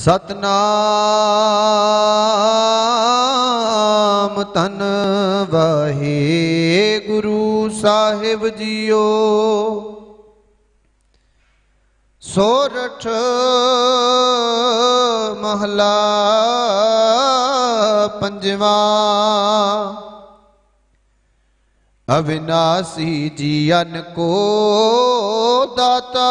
ਸਤਨਾਮ ਤਨ ਵਾਹਿਗੁਰੂ ਸਾਹਿਬ ਜੀਓ। ਸੋਰਠ ਮਹਲਾ ਪੰਜਵਾ। ਅਵਿਨਾਸੀ ਜੀਵਨ ਕੋ ਦਾਤਾ।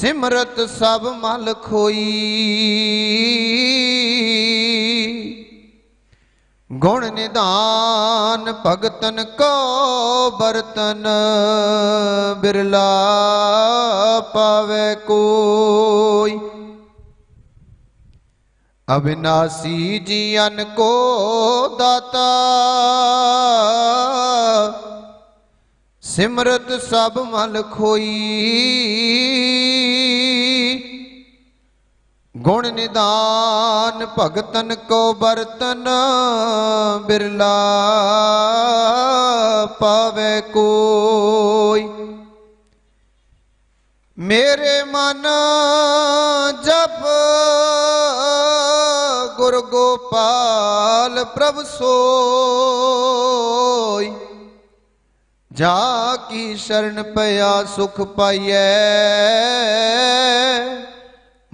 ਸਿਮਰਤ ਸਭ ਮਲ ਖੋਈ। ਗੁਣ ਨਿਦਾਨ ਭਗਤਨ ਕੋ ਬਰਤਨ ਬਿਰਲਾ ਪਾਵੇ ਕੋਈ। ਅਬਿਨਾਸੀ ਜੀਵਨ ਕੋ ਦਾਤਾ, ਸਿਮਰਤ ਸਭ ਮਲ ਖੋਈ। ਗੁਣ ਨਿਦਾਨ ਭਗਤਨ ਕੋ ਬਰਤਨ ਬਿਰਲਾ ਪਾਵੇ ਕੋਈ। ਮੇਰੇ ਮਨ ਜਪ ਗੁਰ ਗੋਪਾਲ ਪ੍ਰਭ ਸੋਈ। ਜਾ ਕੀ ਸ਼ਰਨ ਪਿਆ ਸੁਖ ਪਾਈਐ।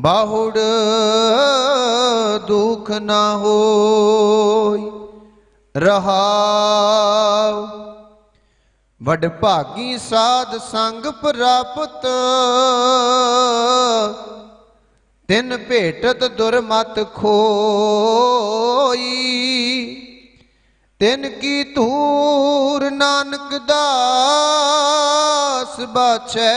ਬਾਹੁੜ ਦੁਖ ਨਾ ਹੋਈ, ਰਹਾਉ। ਵਡ ਭਾਗੀ ਸਾਧ ਸੰਗ ਪ੍ਰਾਪਤ, ਤਿੰਨ ਭੇਟਤ ਦੁਰਮਤ ਖੋਈ। ਤਿਨ ਕੀ ਧੂਰ ਨਾਨਕ ਦਾਸ ਬਾਛੈ